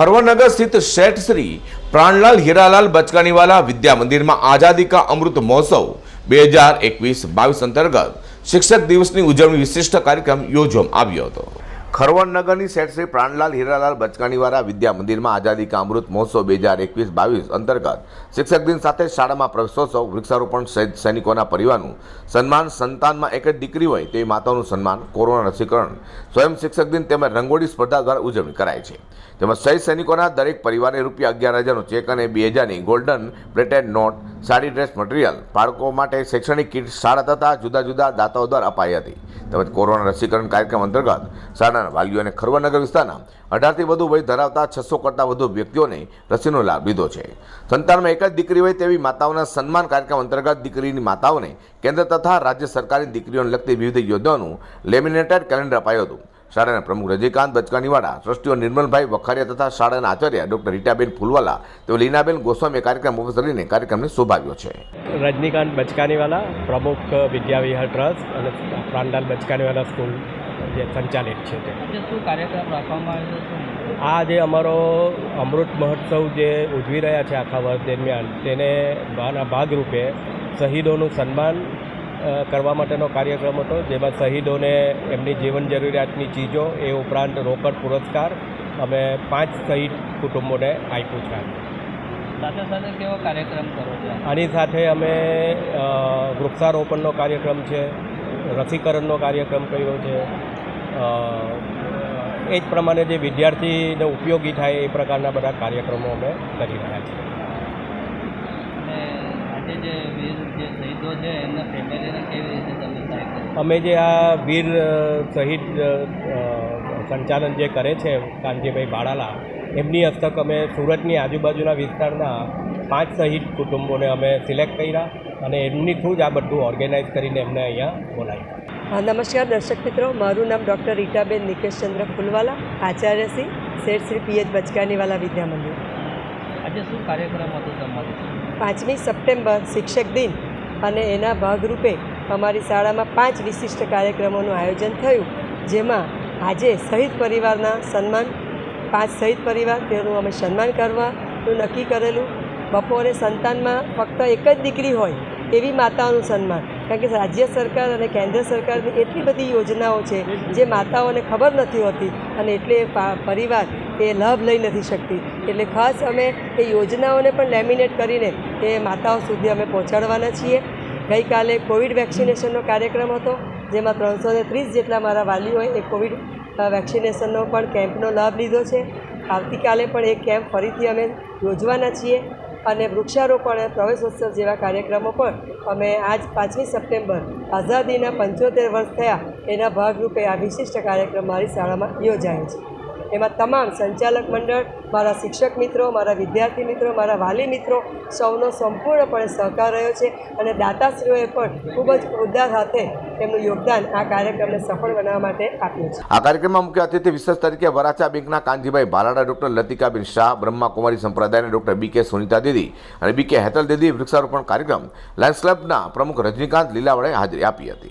ખરવનગર સ્થિત શેઠ શ્રી પ્રાણલાલ હીરાલાલ બચકાણીવાલા વિદ્યા મંદિરમાં આઝાદી કા અમૃત મહોત્સવ બે હજાર એકવીસ બાવીસ અંતર્ગત શિક્ષક દિવસની ઉજવણી વિશિષ્ટ કાર્યક્રમ યોજવામાં આવ્યો હતો. ખરવનગરની સેટ શ્રી પ્રાણલાલ હીરાલાલ બચકાણીવાળા વિદ્યા મંદિરમાં આઝાદી કા અમૃત મહોત્સવ બે હજાર એકવીસ બાવીસ અંતર્ગત શિક્ષક દિન સાથે શાળામાં પ્રવેશોત્સવ, વૃક્ષારોપણ સહિત સૈનિકોના પરિવારનું સન્માન, સંતાનમાં એક જ દીકરી હોય તેવી માતાઓનું સન્માન, કોરોના રસીકરણ, સ્વયં શિક્ષક દિન તેમજ રંગોળી સ્પર્ધા દ્વારા ઉજવણી કરાય છે. તેમજ શહીદ સૈનિકોના દરેક પરિવારને રૂપિયા અગિયાર હજારનો ચેક અને બે હજારની golden plated note sari dress material. બાળકો માટે શૈક્ષણિક કીટ શાળા તથા જુદા જુદા દાતાઓ દ્વારા અપાઈ હતી. તેમજ કોરોના રસીકરણ કાર્યક્રમ અંતર્ગત શાળાના વાલીઓ અને ખરવનગર વિસ્તારના અઢારથી વધુ વય ધરાવતા છસો કરતાં વધુ વ્યક્તિઓને રસીનો લાભ લીધો છે. સંતાનમાં એક જ દીકરી હોય તેવી માતાઓના સન્માન કાર્યક્રમ અંતર્ગત દીકરીની માતાઓને કેન્દ્ર તથા રાજ્ય સરકારની દીકરીઓને લગતી વિવિધ યોજનાઓનું લેમિનેટેડ કેલેન્ડર અપાયું હતું. શાળાના પ્રમુખ રજનીકાંત બચકાણીવાળા ટ્રસ્ટીઓ નિર્મલભાઈ વખારિયા તથા શાળાના આચાર્ય ડોક્ટર રીટાબેન ફૂલવાલા તેઓ લીનાબેન ગોસ્વામીએ કાર્યક્રમ ઉપસ્થિત કાર્યક્રમને શોભાવ્યો છે. રજનીકાંત બચકાનીવાલા પ્રમુખ વિદ્યાવિહાર ટ્રસ્ટ અને પ્રાંડાલ બચકાનીવાલા સ્કૂલ જે સંચાલિત છે તે. આજે શું કાર્યક્રમ રાખવામાં આવ્યો આ જે અમારો અમૃત મહોત્સવ જે ઉજવી રહ્યા છે આખા વર્ષ દરમિયાન તેને ભાગરૂપે શહીદોનું સન્માન કરવા માટેનો કાર્યક્રમ હતો જેમાં શહીદોને એમની જીવન જરૂરિયાતની ચીજો એ ઉપરાંત રોકડ પુરસ્કાર અમે પાંચ શહીદ કુટુંબોને આપ્યું છે. સાથે સાથે કેવો કાર્યક્રમ કરો છો? આની સાથે અમે વૃક્ષારોપણનો કાર્યક્રમ છે રસીકરણનો કાર્યક્રમ કર્યો છે. એ જ પ્રમાણે જે વિદ્યાર્થીને ઉપયોગી થાય એ પ્રકારના બધા કાર્યક્રમો અમે કરી રહ્યા છીએ. આજે જે વીર જે શહીદો છે એમના ફેમિલીને કેવી રીતે તમે સહાય અમે જે આ વીર શહીદ સંચાલન જે કરે છે કાનજીભાઈ બાળાલા એમની હસ્તક અમે સુરતની આજુબાજુના વિસ્તારના પાંચ શહીદ કુટુંબોને અમે સિલેક્ટ કર્યા અને એમની થ્રુ જ આ બધું ઓર્ગેનાઇઝ કરીને એમને અહીંયા બોલાવ્યા. હા નમસ્કાર દર્શક મિત્રો મારું નામ ડૉક્ટર રીટાબેન નિકેશચંદ્ર ફુલવાલા આચાર્ય શ્રી શેઠ શ્રી પીએચ બચકાનીવાલા વિદ્યા મંદિર. આજે શું કાર્યક્રમ હતો તમારો? પાંચમી સપ્ટેમ્બર શિક્ષક દિન અને એના ભાગરૂપે અમારી શાળામાં પાંચ વિશિષ્ટ કાર્યક્રમોનું આયોજન થયું, જેમાં આજે શહીદ પરિવારના સન્માન, પાંચ શહીદ પરિવાર, તેનું અમે સન્માન કરવાનું નક્કી કરેલું. બપોરે સંતાનમાં ફક્ત એક જ દીકરી હોય, એવી માતાઓનું સન્માન. કારણ કે રાજ્ય સરકાર અને કેન્દ્ર સરકારની એટલી બધી યોજનાઓ છે જે માતાઓને ખબર નથી હોતી અને એટલે પરિવાર એ લાભ લઈ નથી શકતી. એટલે ખાસ અમે એ યોજનાઓને પણ લેમિનેટ કરીને એ માતાઓ સુધી અમે પહોંચાડવાના છીએ. ગઈકાલે કોવિડ વેક્સિનેશનનો કાર્યક્રમ હતો, જેમાં ત્રણસો ને ત્રીસ જેટલા મારા વાલીઓએ એ કોવિડ વેક્સિનેશનનો પણ કેમ્પનો લાભ લીધો છે. આવતીકાલે પણ એ કેમ્પ ફરીથી અમે યોજવાના છીએ. અને વૃક્ષારોપણ પ્રવેશોત્સવ જેવા કાર્યક્રમો પણ અમે આજ પાંચમી સપ્ટેમ્બર આઝાદીના પંચોતેર વર્ષ થયા એના ભાગરૂપે આ વિશિષ્ટ કાર્યક્રમ મારી શાળામાં યોજાયો છે. એમાં તમામ સંચાલક મંડળ, મારા શિક્ષક મિત્રો, મારા વિદ્યાર્થી મિત્રો, મારા વાલી મિત્રો સૌનો સંપૂર્ણપણે સહકાર રહ્યો છે અને દાતાશ્રીઓએ પણ ખૂબ જ ઉદ્દા સાથે એમનું યોગદાન આ કાર્યક્રમને સફળ બનાવવા માટે આપ્યું છે. આ કાર્યક્રમમાં મુખ્ય અતિથિ વિશેષ તરીકે વરાછા બેંકના કાનજીભાઈ ભાલાડા, ડોક્ટર લતિકાબેન શાહ, બ્રહ્માકુમારી સંપ્રદાયના ડોક્ટર બી કે સુનિતા દીદી અને બી કે હેતલ દીદી વૃક્ષારોપણ કાર્યક્રમ લાયન્સ ક્લબના પ્રમુખ રજનીકાંત લીલાવડે હાજરી આપી હતી.